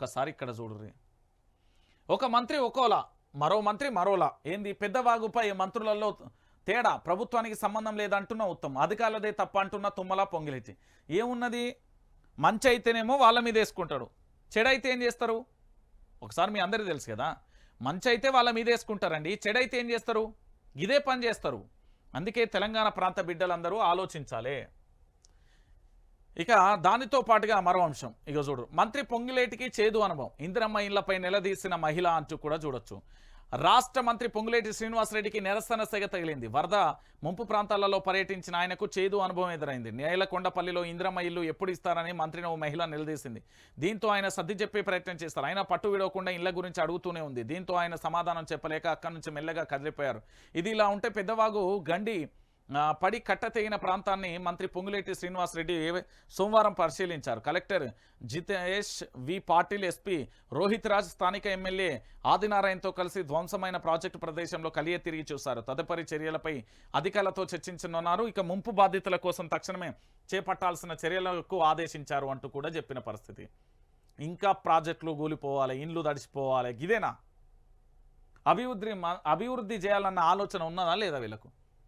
ఒక్కసారి ఇక్కడ చూడుర్రి. ఒక మంత్రి ఒకోలా మరో మంత్రి మరోలా. ఏంది? పెద్దవాగుపై మంత్రులలో తేడా? ప్రభుత్వానికి సంబంధం లేదంటున్న ఉత్తమ్. అధికారులదే తప్ప అంటున్న తుమ్మల పొంగిలిచ్చి ఏమున్నది? మంచి అయితేనేమో వాళ్ళ మీద వేసుకుంటాడు. చెడైతే ఏం చేస్తారు? ఒకసారి మీ అందరికీ తెలుసు కదా. మంచి అయితే వాళ్ళ మీద వేసుకుంటారండి. చెడైతే ఏం చేస్తారు? ఇదే పని చేస్తారు. అందుకే తెలంగాణ ప్రాంత బిడ్డలందరూ ఆలోచించాలి. ఇక దానితో పాటుగా మరో అంశం. ఇక చూడు మంత్రి పొంగిలేటికి చేదు అనుభవం. ఇందిరమ్మ ఇళ్ళపై నిలదీసిన మహిళ అంటూ కూడా చూడొచ్చు. రాష్ట్ర మంత్రి పొంగులేటి శ్రీనివాసరెడ్డికి నిరసన సెగ తగిలింది. వరద ముంపు ప్రాంతాలలో పర్యటించిన ఆయనకు చేదు అనుభవం ఎదురైంది. నేలకొండపల్లిలో ఇందిరమ్మ ఇల్లు ఎప్పుడు ఇస్తారని మంత్రిని ఓ మహిళ నిలదీసింది. దీంతో ఆయన సర్ది చెప్పే ప్రయత్నం చేస్తారు. ఆయన పట్టు విడవకుండా ఇళ్ళ గురించి అడుగుతూనే ఉంది. దీంతో ఆయన సమాధానం చెప్పలేక అక్కడి నుంచి మెల్లగా కదిలిపోయారు. ఇది ఇలా ఉంటే పెద్దవాగు గండి పడి కట్ట తెగిన ప్రాంతాన్ని మంత్రి పొంగులేటి శ్రీనివాసరెడ్డి సోమవారం పరిశీలించారు. Collector Jitesh V Patil SP Rohit Raj స్థానిక ఎమ్మెల్యే ఆదినారాయణతో కలిసి ధ్వంసమైన ప్రాజెక్టు ప్రదేశంలో కలియ తిరిగి చూశారు. తదుపరి చర్యలపై అధికారులతో చర్చించనున్నారు. ఇక ముంపు బాధితుల కోసం తక్షణమే చేపట్టాల్సిన చర్యలకు ఆదేశించారు అంటూ కూడా చెప్పిన పరిస్థితి. ఇంకా ప్రాజెక్టులు కూలిపోవాలి ఇండ్లు తడిసిపోవాలి. ఇదేనా? అభివృద్ధి అభివృద్ధి చేయాలన్న ఆలోచన ఉన్నదా లేదా వీళ్ళకు?